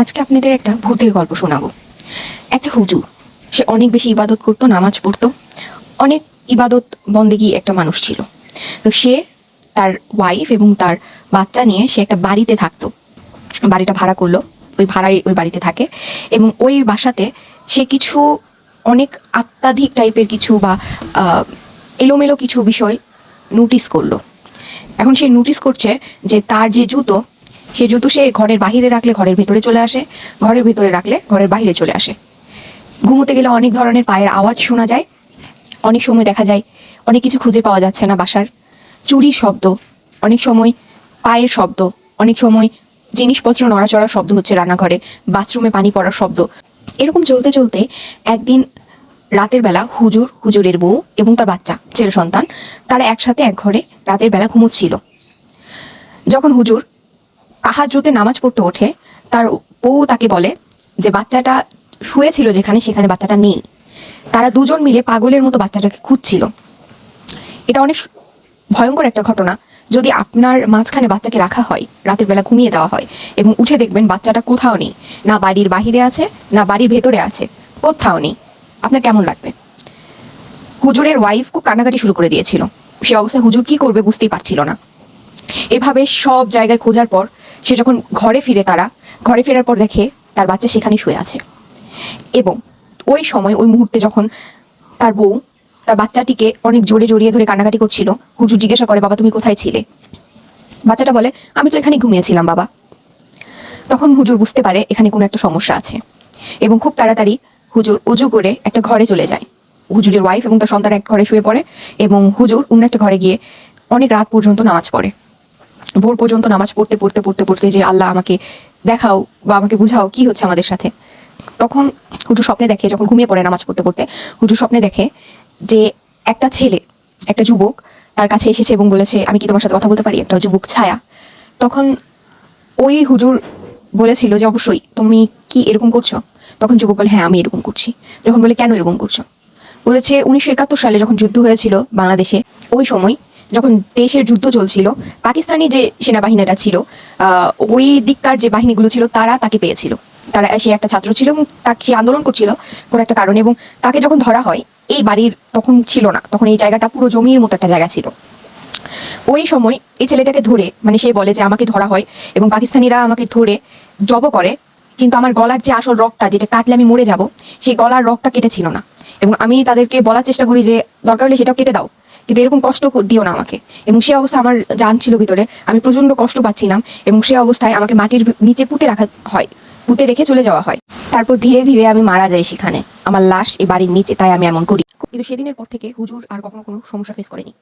আজকে আপনাদের একটা ভূতের গল্প শোনাবো। একটা হুজুর, সে অনেক বেশি ইবাদত করতো, নামাজ পড়তো। অনেক ইবাদত বন্দেগী একটা মানুষ ছিল। তো সে তার ওয়াইফ এবং তার বাচ্চা নিয়ে সে একটা বাড়িতে থাকতো। বাড়িটা ভাড়া করল, ওই ভাড়ায় ওই বাড়িতে থাকে। এবং ওই বাসাতে সে কিছু অনেক আত্মাধিক টাইপের কিছু বা এলোমেলো কিছু বিষয় নোটিস করল। এখন সে নোটিস করছে যে তার যে জুতো সে জুতো সে ঘরের বাইরে রাখলে ঘরের ভিতরে চলে আসে, ঘরের ভিতরে রাখলে ঘরের বাইরে চলে আসে। ঘুমোতে গেলে অনেক ধরনের পায়ের আওয়াজ শোনা যায়। অনেক সময় দেখা যায়, অনেক কিছু খুঁজে পাওয়া যাচ্ছে না বাসার। চুরির শব্দ, অনেক সময় পায়ের শব্দ, অনেক সময় জিনিসপত্র নড়াচড়ার শব্দ হচ্ছে রান্নাঘরে, বাথরুমে পানি পড়ার শব্দ। এরকম চলতে চলতে একদিন রাতের বেলা হুজুর, হুজুরের বউ এবং তার বাচ্চা, ছেলে সন্তান, তারা একসাথে এক ঘরে রাতের বেলা ঘুমোচ্ছিল। যখন হুজুর তাহাজ্জুদে নামাজ পড়তে ওঠে, তার বউ তাকে বলে যে বাচ্চাটা শুয়েছিল যেখানে, সেখানে বাচ্চাটা নেই। তারা দুজন মিলে পাগলের মতো বাচ্চাটাকে খুঁজছিল। এটা অনেক ভয়ঙ্কর একটা ঘটনা। যদি আপনার মাঝখানে বাচ্চাকে রাখা হয়, রাতের বেলা ঘুমিয়ে দেওয়া হয়, এবং উঠে দেখবেন বাচ্চাটা কোথাও নেই, না বাড়ির বাহিরে আছে, না বাড়ির ভেতরে আছে, কোথাও নেই। আপনার কেমন লাগবে? হুজুরের ওয়াইফ খুব কান্নাকাটি শুরু করে দিয়েছিল। সে অবস্থায় হুজুর কি করবে বুঝতেই পারছিল না। এভাবে সব জায়গায় খোঁজার পর সে যখন ঘরে ফিরে তারা, ঘরে ফেরার পর দেখে তার বাচ্চা সেখানে শুয়ে আছে। এবং ওই সময়, ওই মুহূর্তে যখন তার বউ, তার বাচ্চাটিকে অনেক জোরে জড়িয়ে ধরে কান্নাকাটি করছিল, হুজুর জিজ্ঞাসা করে, বাবা, তুমি কোথায় ছিলে? বাচ্চাটা বলে, আমি তো এখানে ঘুমিয়েছিলাম, বাবা। তখন হুজুর বুঝতে পারে এখানে কোনো একটা সমস্যা আছে। এবং খুব তাড়াতাড়ি হুজুর উজু করে একটা ঘরে চলে যায়। হুজুরের ওয়াইফ এবং তার সন্তান এক ঘরে শুয়ে পড়ে এবং হুজুর অন্য একটা ঘরে গিয়ে অনেক রাত পর্যন্ত নামাজ পড়ে। ভোর পর্যন্ত নামাজ পড়তে পড়তে পড়তে পড়তে যে আল্লাহ আমাকে দেখাও বা আমাকে বুঝাও কি হচ্ছে আমাদের সাথে। তখন হুজুর স্বপ্নে দেখে, যখন ঘুমিয়ে পড়ে নামাজ পড়তে পড়তে, হুজুর স্বপ্নে দেখে যে একটা ছেলে, একটা যুবক তার কাছে এসেছে এবং বলেছে, আমি কি তোমার সাথে কথা বলতে পারি? একটা যুবক ছায়া। তখন ওই হুজুর বলেছিল যে, অবশ্যই। তুমি কি এরকম করছ? তখন যুবক বলে হ্যাঁ আমি এরকম করছি। যখন বলে, কেন এরকম করছ? বলেছে, উনিশশো একাত্তর সালে যখন যুদ্ধ হয়েছিল বাংলাদেশে, ওই সময় যখন দেশের যুদ্ধ চলছিল, পাকিস্তানি যে সেনাবাহিনীটা ছিল ওই দিককার যে বাহিনীগুলো ছিল, তারা তাকে পেয়েছিল। তারা সে একটা ছাত্র ছিল এবং তাকে সে আন্দোলন করছিল কোনো একটা কারণে এবং তাকে যখন ধরা হয়, এই বাড়ির তখন ছিল না। তখন এই জায়গাটা পুরো জমির মতো একটা জায়গা ছিল। ওই সময় এই ছেলেটাকে ধরে মানে সে বলে যে আমাকে ধরা হয় এবং পাকিস্তানিরা আমাকে ধরে, জব করে, কিন্তু আমার গলার যে আসল রগটা, যেটা কাটলে আমি মরে যাব, সেই গলার রগটা কেটেছিল না। এবং আমি তাদেরকে বলার চেষ্টা করি যে, দরকার হলে সেটাও কেটে দাও। কিন্তু এরকম কষ্ট দিও না আমাকে। এবং সে অবস্থা আমার জান ছিল ভিতরে। আমি প্রচণ্ড কষ্ট পাচ্ছিলাম এবং সে অবস্থায় আমাকে মাটির নিচে পুঁতে রাখা হয়। পুঁতে রেখে চলে যাওয়া হয়। তারপর ধীরে ধীরে আমি মারা যাই সেখানে। আমার লাশ এ বাড়ির নিচে, তাই আমি এমন করি। কিন্তু সেদিনের পর থেকে হুজুর আর কখনো কোনো সমস্যা ফেস করেনি।